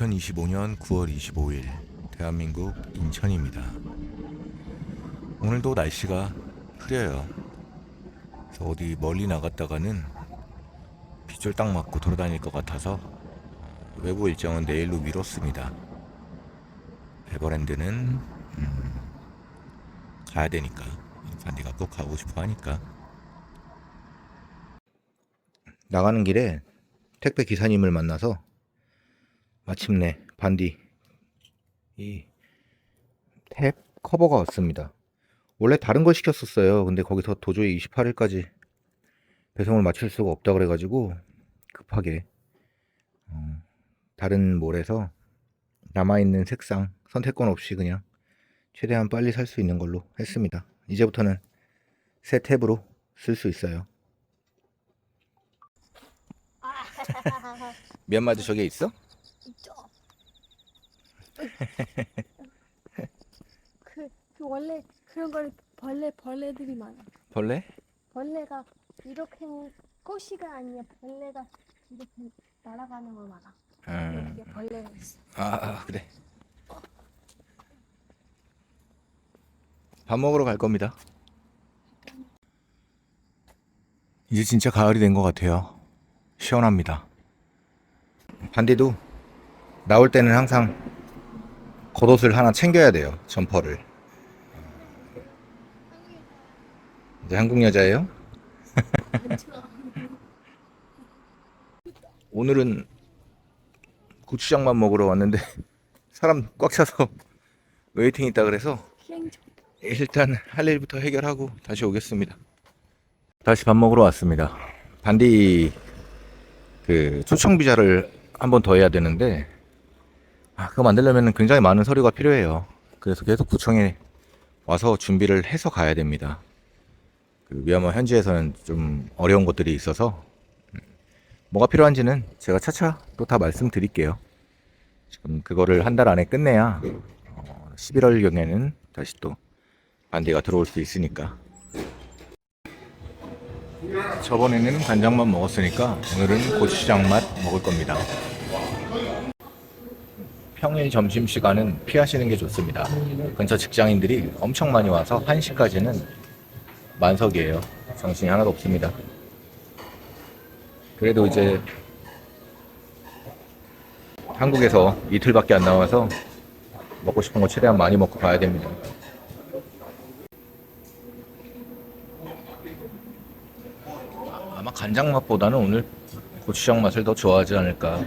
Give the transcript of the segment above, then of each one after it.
2025년 9월 25일 대한민국 인천입니다. 오늘도 날씨가 흐려요. 그래서 어디 멀리 나갔다가는 빗줄 딱 맞고 돌아다닐 것 같아서 외부 일정은 내일로 미뤘습니다. 에버랜드는 음, 가야 되니까 반디가 꼭 가고 싶어 하니까 나가는 길에 택배 기사님을 만나서 마침내 반디 이 탭 커버가 왔습니다. 원래 다른 걸 시켰었어요. 근데 거기서 도저히 28일까지 배송을 마칠 수가 없다 그래가지고 급하게 어, 다른 몰에서 남아있는 색상 선택권 없이 그냥 최대한 빨리 살 수 있는 걸로 했습니다. 이제부터는 새 탭으로 쓸 수 있어요. 미얀마도 저게 있어? 그, 그 원래 그런 걸 벌레 벌레들이 많아. 벌레? 벌레가 이렇게 꽃이가 아니야. 벌레가 이렇게 날아가는 거 많아. 음. 여기에 벌레가 있어. 아, 아 그래. 밥 먹으러 갈 겁니다. 이제 진짜 가을이 된 것 같아요. 시원합니다. 반디도 나올 때는 항상 겉옷을 하나 챙겨야 돼요. 점퍼를. 이제 한국 여자예요? 오늘은 고추장만 먹으러 왔는데 사람 꽉 차서 웨이팅 있다 그래서. 일단 할 일부터 해결하고 다시 오겠습니다. 다시 밥 먹으러 왔습니다. 반디 그 초청 비자를 한 번 더 해야 되는데 아, 그거 만들려면 굉장히 많은 서류가 필요해요. 그래서 계속 구청에 와서 준비를 해서 가야 됩니다. 그 미얀마 현지에서는 좀 어려운 것들이 있어서 음, 뭐가 필요한지는 제가 차차 또 다 말씀드릴게요. 지금 그거를 한 달 안에 끝내야 어, 11월 경에는 다시 또 반디가 들어올 수 있으니까. 저번에는 간장만 먹었으니까 오늘은 고추장 맛 먹을 겁니다. 평일 점심 시간은 피하시는 게 좋습니다. 근처 직장인들이 엄청 많이 와서 1시까지는 만석이에요. 정신이 하나도 없습니다. 그래도 이제 한국에서 이틀밖에 안 나와서 먹고 싶은 거 최대한 많이 먹고 가야 됩니다. 아마 간장 맛보다는 오늘 고추장 맛을 더 좋아하지 않을까.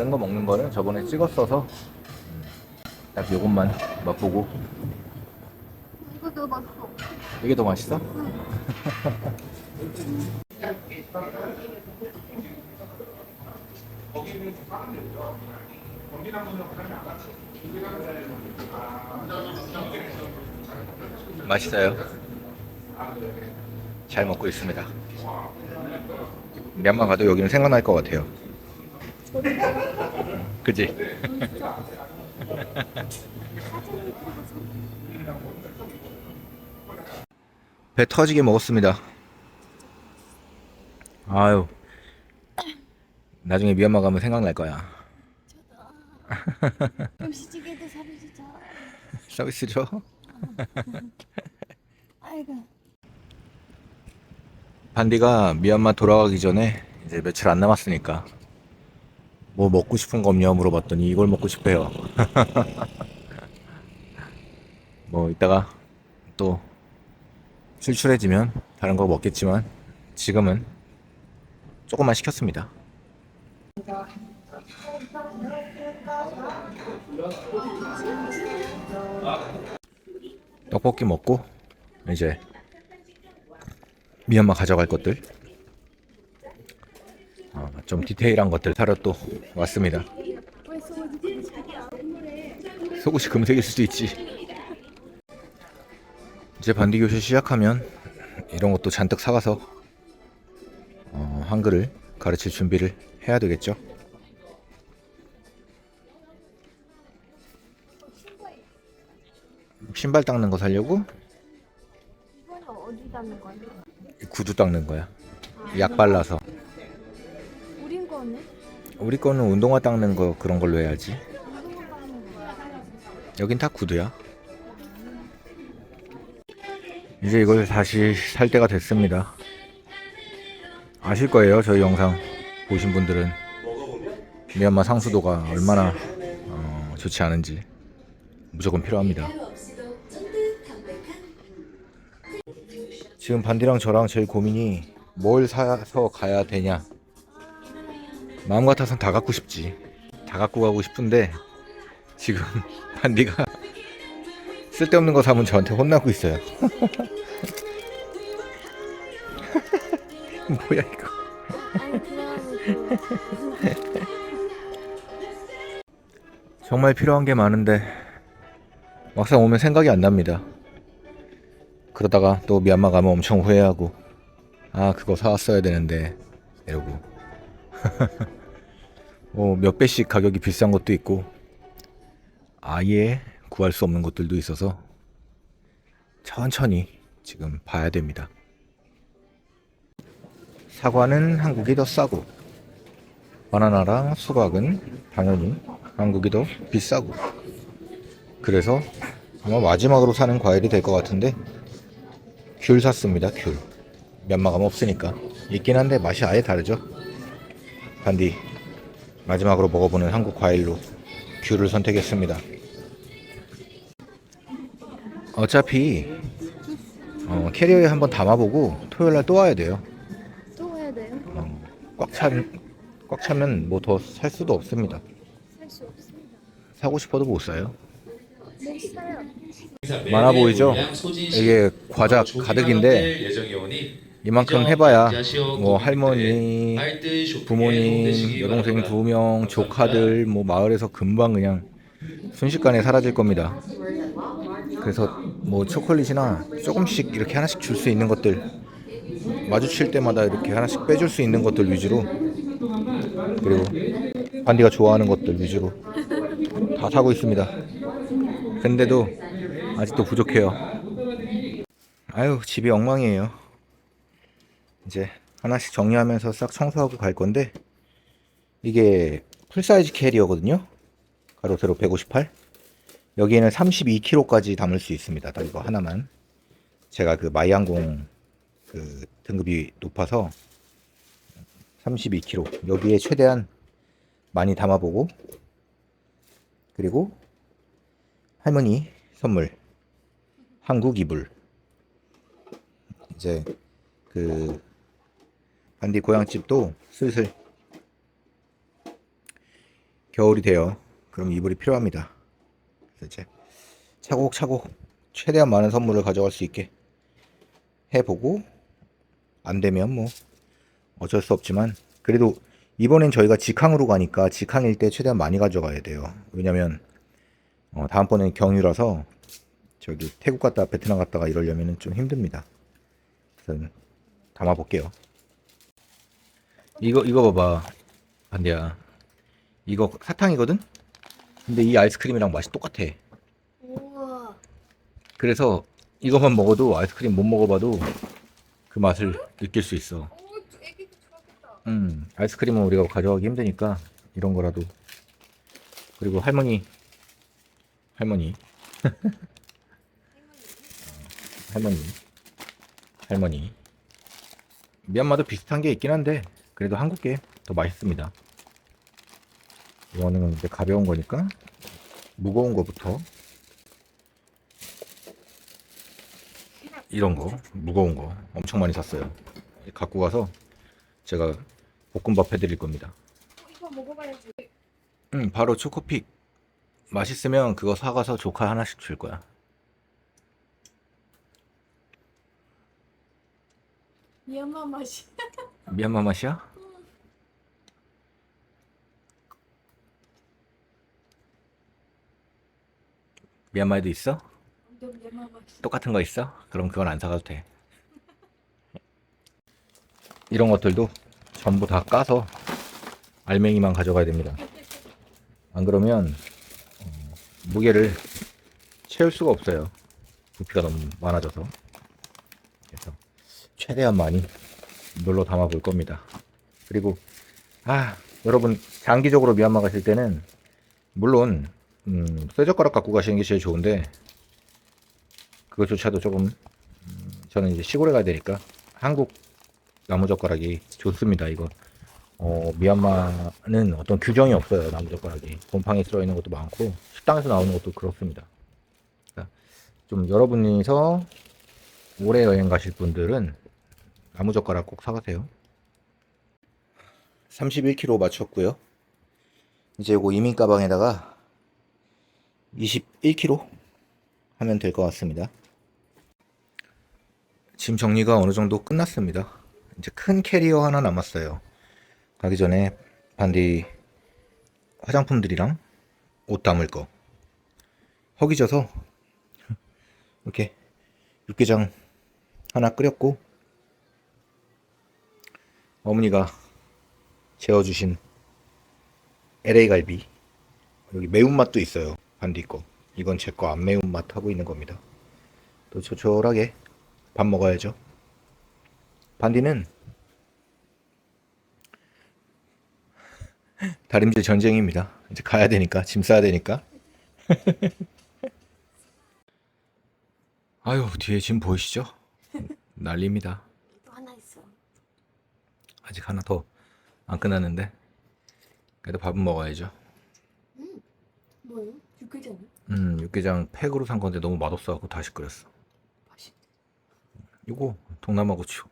다른 거 먹는 거는 저번에 찍었어서 딱 요것만 맛보고 이거 더 맛있어. 이게 더 맛있어? 맛있어요. 잘 먹고 있습니다. 미얀마 가도 여기는 생각날 것 같아요. 그지? 배 터지게 먹었습니다. 아유. 나중에 미얀마 가면 생각날 거야. 김치찌개도 사주자. 서비스 줘? 아이고. 반디가 미얀마 돌아가기 전에 이제 며칠 안 남았으니까 뭐 먹고 싶은 거 없냐 물어봤더니 이걸 먹고 싶어요. 뭐 이따가 또 출출해지면 다른 거 먹겠지만 지금은 조금만 시켰습니다. 떡볶이 먹고 이제 미얀마 가져갈 것들 어, 좀 디테일한 것들 사러 또 왔습니다. 속옷이 금색일 수도 있지. 이제 반디 교실 시작하면 이런 것도 잔뜩 사가서 어, 한글을 가르칠 준비를 해야 되겠죠. 신발 닦는 거 살려고? 구두 닦는 거야. 약 발라서. 거는? 우리 거는 운동화 닦는 거 그런 걸로 해야지. 여긴 다 구두야. 이제 이걸 다시 살 때가 됐습니다. 아실 거예요, 저희 영상 보신 분들은 미얀마 상수도가 얼마나 어, 좋지 않은지 무조건 필요합니다. 지금 반디랑 저랑 제일 고민이 뭘 사서 가야 되냐. 마음 같아선 다 갖고 싶지. 다 갖고 가고 싶은데 지금 반디가 쓸데없는 거 사면 저한테 혼나고 있어요. 뭐야 이거? 정말 필요한 게 많은데 막상 오면 생각이 안 납니다. 그러다가 또 미얀마 가면 엄청 후회하고 아 그거 사왔어야 되는데 이러고 뭐몇 배씩 가격이 비싼 것도 있고 아예 구할 수 없는 것들도 있어서 천천히 지금 봐야 됩니다. 사과는 한국이 더 싸고 바나나랑 수박은 당연히 한국이 더 비싸고 그래서 아마 마지막으로 사는 과일이 될 것 같은데 귤 샀습니다 귤. 면마감 없으니까. 있긴 한데 맛이 아예 다르죠. 반디 마지막으로 먹어보는 한국 과일로 귤을 선택했습니다 어차피 어, 캐리어에 한번 담아보고 토요일 날 또 와야 돼요 또 해야 돼요? 어, 꽉 찬, 꽉 차면 뭐 더 살 수도 없습니다 살 수 없습니다. 사고 싶어도 못 사요 못 사요. 많아 보이죠? 이게 과자 가득인데 이만큼 해봐야 뭐 할머니, 부모님, 여동생 두 명, 조카들 뭐 마을에서 금방 그냥 순식간에 사라질 겁니다. 그래서 뭐 초콜릿이나 조금씩 이렇게 하나씩 줄 수 있는 것들 마주칠 때마다 이렇게 하나씩 빼줄 수 있는 것들 위주로 그리고 반디가 좋아하는 것들 위주로 다 사고 있습니다. 근데도 아직도 부족해요. 아유 집이 엉망이에요. 이제 하나씩 정리하면서 싹 청소하고 갈 건데 이게 풀사이즈 캐리어거든요. 가로 세로 158. 여기에는 32kg까지 담을 수 있습니다. 딱 이거 하나만. 제가 그 마이항공 그 등급이 높아서 32kg. 여기에 최대한 많이 담아보고 그리고 할머니 선물 한국 이불 이제 그 반디 고향집도 슬슬 겨울이 돼요. 그럼 이불이 필요합니다. 이제 차곡차곡 최대한 많은 선물을 가져갈 수 있게 해보고 안 되면 뭐 어쩔 수 없지만 그래도 이번엔 저희가 직항으로 가니까 직항일 때 최대한 많이 가져가야 돼요. 왜냐면 어, 다음번엔 경유라서 저기 태국 갔다 베트남 갔다가 이러려면 좀 힘듭니다. 그래서 담아 볼게요. 이거 이거 봐봐, 반디야. 이거 사탕이거든? 근데 이 아이스크림이랑 맛이 똑같아. 우와. 그래서 이것만 먹어도 아이스크림 못 먹어봐도 그 맛을 느낄 수 있어. 오, 애기도 좋아하겠다. 음, 아이스크림은 우리가 가져가기 힘드니까 이런 거라도. 그리고 할머니, 할머니, 할머니, 할머니. 미얀마도 비슷한 게 있긴 한데 그래도 한국 게 더 맛있습니다. 이거는 이제 가벼운 거니까 무거운 거부터 이런 거 무거운 거 엄청 많이 샀어요. 갖고 가서 제가 볶음밥 해드릴 겁니다. 이거 먹어봐야지. 응, 바로 초코픽. 맛있으면 그거 사가서 조카 하나씩 줄 거야. 미얀마 맛이. 미얀마 맛이야? 미얀마에도 있어? 똑같은 거 있어? 그럼 그건 안 사가도 돼. 이런 것들도 전부 다 까서 알맹이만 가져가야 됩니다. 안 그러면 어, 무게를 채울 수가 없어요. 부피가 너무 많아져서. 그래서 최대한 많이 놀러 담아 볼 겁니다. 그리고 아 여러분 장기적으로 미얀마 가실 때는 물론 음, 쇠젓가락 갖고 가시는 게 제일 좋은데 그것조차도 조금 음, 저는 이제 시골에 가야 되니까 한국 나무젓가락이 좋습니다. 이거 어, 미얀마는 어떤 규정이 없어요. 나무젓가락이 곰팡이 들어 있는 것도 많고 식당에서 나오는 것도 그렇습니다. 좀 여러분이서 오래 여행 가실 분들은 나무젓가락 꼭 사가세요. 31kg 맞췄고요. 이제 이거 이민 가방에다가 21kg 하면 될 것 같습니다. 짐 정리가 어느 정도 끝났습니다. 이제 큰 캐리어 하나 남았어요. 가기 전에 반디 화장품들이랑 옷 담을 거 허기져서 이렇게 육개장 하나 끓였고 어머니가 재워주신 LA 갈비 여기 매운맛도 있어요 반디 거 이건 제 거 안 매운맛 하고 있는 겁니다. 또 조촐하게 밥 먹어야죠. 반디는 다림질 전쟁입니다. 이제 가야 되니까 짐 싸야 되니까. 아유 뒤에 짐 보이시죠? 난립니다. 또 하나 있어. 아직 하나 더 안 끝났는데 그래도 밥은 먹어야죠. 뭐요? 육개장? 음 육개장 팩으로 산 건데 너무 맛없어갖고 다시 끓였어 맛있. 이거 동남아 고추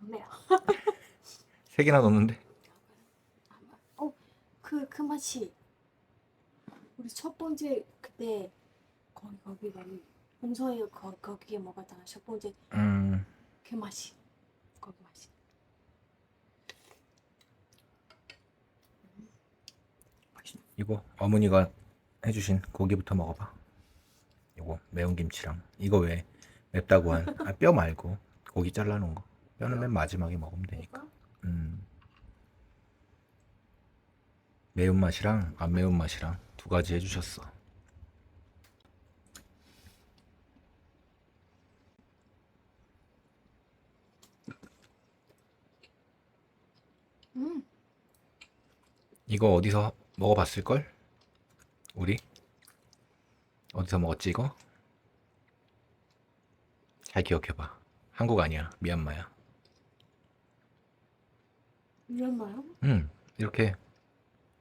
매워. 세 개나 넣었는데 그, 그 맛이 우리 첫 번째 그때 거기 거기 가면 홍서에 거, 거기에 먹었잖아 첫 번째 음 그 맛이 거기 맛이 이거 어머니가 해주신 고기부터 먹어봐. 이거 매운 김치랑. 이거 왜 맵다고 한 아, 뼈 말고 고기 잘라놓은 거. 뼈는 맨 마지막에 먹으면 되니까? 음. 매운 맛이랑 안 매운 맛이랑 두 가지 해주셨어. 음. 이거 어디서 먹어봤을걸? 우리? 어디서 먹었지 이거? 잘 기억해봐 한국 아니야 미얀마야 미얀마요? 응 이렇게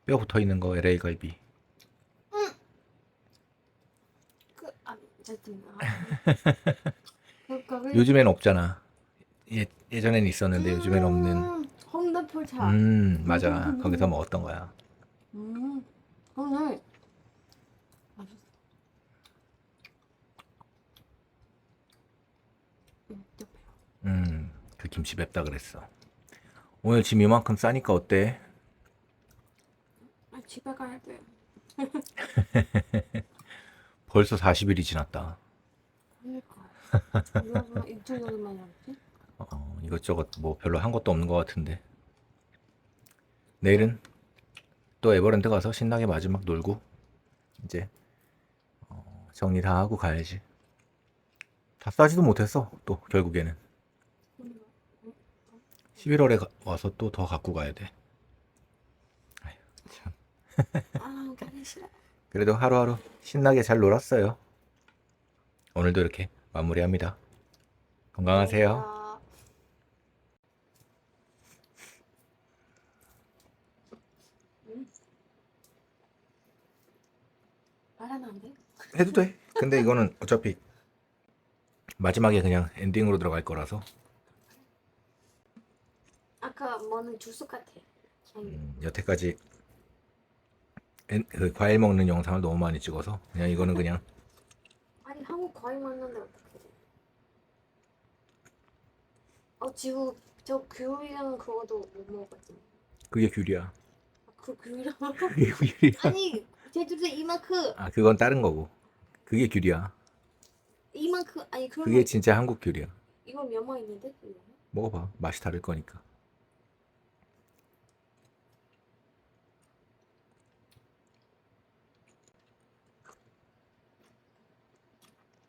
뼈 붙어 있는 거 LA 갈비 그 아, 어쨌든 아. 그 요즘엔 없잖아 예, 예전엔 있었는데 요즘엔 없는 음, 홍대포차. 음 맞아 거기서 먹었던 거야 음, 오늘 맛있어. 음. 음그 김치 맵다 그랬어 오늘 짐 이만큼 싸니까 어때? 아, 집에 가야 돼. 벌써 40일이 지났다 그러니까. 이거? 어, 이것저것 뭐 별로 한 것도 없는 것 같은데 내일은 또 에버랜드 가서 신나게 마지막 놀고 이제 어, 정리 다 하고 가야지. 다 싸지도 못했어 또 결국에는. 11월에 와서 또 더 갖고 가야 돼. 아휴, 참. 아, 가기 싫어. 그래도 하루하루 신나게 잘 놀았어요. 오늘도 이렇게 마무리합니다. 건강하세요 아, 음. 말하면 안 돼? 해도 돼. 근데 이거는 어차피 마지막에 그냥 엔딩으로 들어갈 거라서 아까 뭐는 주스 같아. 아니, 음, 여태까지 엔- 그 과일 먹는 영상을 너무 많이 찍어서 그냥 이거는 그냥 아니 한국 과일 먹는데 어떻게 돼? 어 지금 저 귤이랑 그거도 못 먹었지. 그게 귤이야. 아, 그 그게 귤이야. 아니 제주도 이만큼 아 그건 다른 거고 그게 귤이야. 이만큼 아니 그러면 그게 진짜 한국 귤이야. 이건 몇만 있는데? 이거? 먹어봐. 맛이 다를 거니까.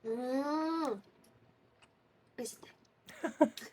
음 비슷해